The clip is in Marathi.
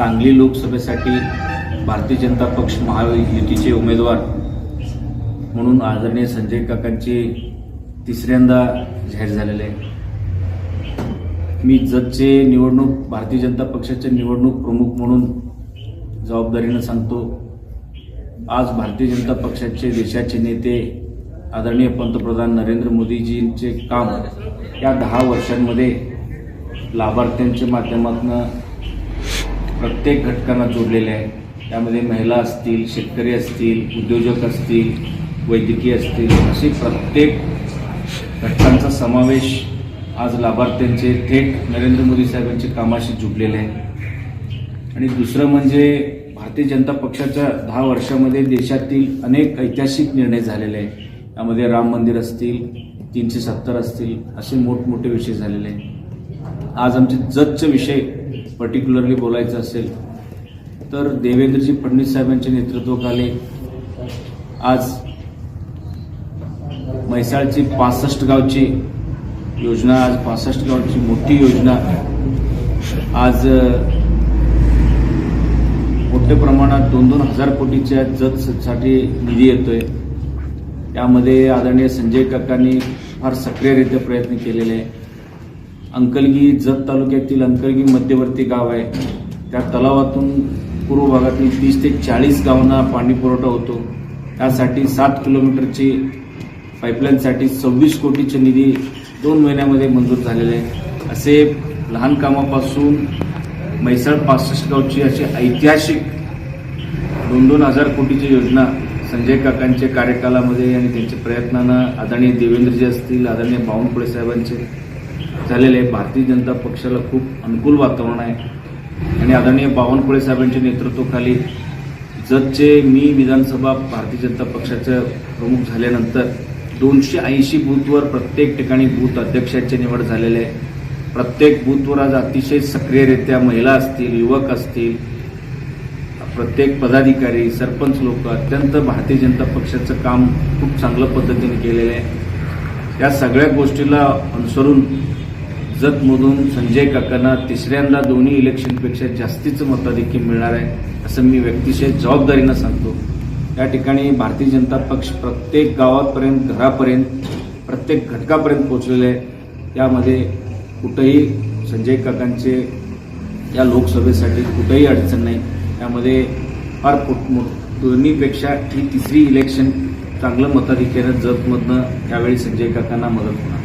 सांगली लोकसभेसाठी भारतीय जनता पक्ष महायुतीचे उमेदवार म्हणून आदरणीय संजय काकांची तिसऱ्यांदा जाहीर झालेले आहे. मी जगचे निवडणूक भारतीय जनता पक्षाचे निवडणूक प्रमुख म्हणून जबाबदारीनं सांगतो आज भारतीय जनता पक्षाचे देशाचे नेते आदरणीय पंतप्रधान नरेंद्र मोदीजींचे काम या दहा वर्षांमध्ये लाभार्थ्यांच्या माध्यमातून प्रत्येक घटकांना जोडलेले आहे. त्यामध्ये महिला असतील शेतकरी असतील उद्योजक असतील वैद्यकीय असतील असे प्रत्येक घटकांचा समावेश आज लाभार्थ्यांचे थेट नरेंद्र मोदी साहेबांच्या कामाशी जुडलेले आहे. आणि दुसरं म्हणजे भारतीय जनता पक्षाच्या दहा वर्षामध्ये देशातील अनेक ऐतिहासिक निर्णय झालेले आहे त्यामध्ये राम मंदिर असतील तीनशे सत्तर असतील असे मोठमोठे विषय झालेले आहेत. आज आमचे जतचे विषय पर्टिक्युलरली बोलायचं असेल तर देवेंद्रजी फडणवीस साहेबांच्या नेतृत्वाखाली आज म्हैसाळची पासष्ट गावची योजना आज पासष्ट गावची मोठी योजना आज मोठ्या प्रमाणात दोन दोन हजार कोटीच्या जतसाठी निधी येतोय. त्यामध्ये आदरणीय संजय काकांनी फार सक्रियरित्या प्रयत्न केलेले आहे. अंकलगी जत तालुक्यातील अंकलगी मध्यवर्ती गाव आहे. त्या तलावातून पूर्व भागातील तीस ते चाळीस गावांना पाणी पुरवठा होतो. त्यासाठी सात किलोमीटरची पाईपलाईनसाठी सव्वीस कोटीचे निधी दोन महिन्यामध्ये मंजूर झालेले आहे. असे लहान कामापासून म्हैसाळ पासष्ट गावची अशी ऐतिहासिक दोन दोन हजार कोटीची योजना संजय काकांच्या कार्यकालामध्ये आणि त्यांच्या प्रयत्नानं आदरणीय देवेंद्रजी असतील आदरणीय बावनकुळे साहेबांचे झालेले आहे. भारतीय जनता पक्षाला खूप अनुकूल वातावरण आहे. आणि आदरणीय बावनकुळे साहेबांच्या नेतृत्वाखाली जतचे मी विधानसभा भारतीय जनता पक्षाचं प्रमुख झाल्यानंतर दोनशे ऐंशी बूथवर प्रत्येक ठिकाणी बूथ अध्यक्षाची निवड झालेली आहे. प्रत्येक बूथवर आज अतिशय सक्रियरित्या महिला असतील युवक असतील प्रत्येक पदाधिकारी सरपंच लोक अत्यंत भारतीय जनता पक्षाचं काम खूप चांगल्या पद्धतीने केलेलं आहे. या सगळ्या गोष्टीला अनुसरून जतमधून संजय काकांना तिसऱ्यांदा दोन्ही इलेक्शनपेक्षा जास्तीचं मताधिक्य मिळणार आहे असं मी व्यक्तिशय जबाबदारीनं सांगतो. या ठिकाणी भारतीय जनता पक्ष प्रत्येक गावापर्यंत घरापर्यंत प्रत्येक घटकापर्यंत पोचलेलं आहे. त्यामध्ये कुठंही संजय काकांचे या लोकसभेसाठी कुठंही अडचण नाही. त्यामध्ये फार पोट- दोन्हीपेक्षा ही तिसरी इलेक्शन चांगलं मताधिक्यानं जतमधनं यावेळी संजय काकांना मदत होणार.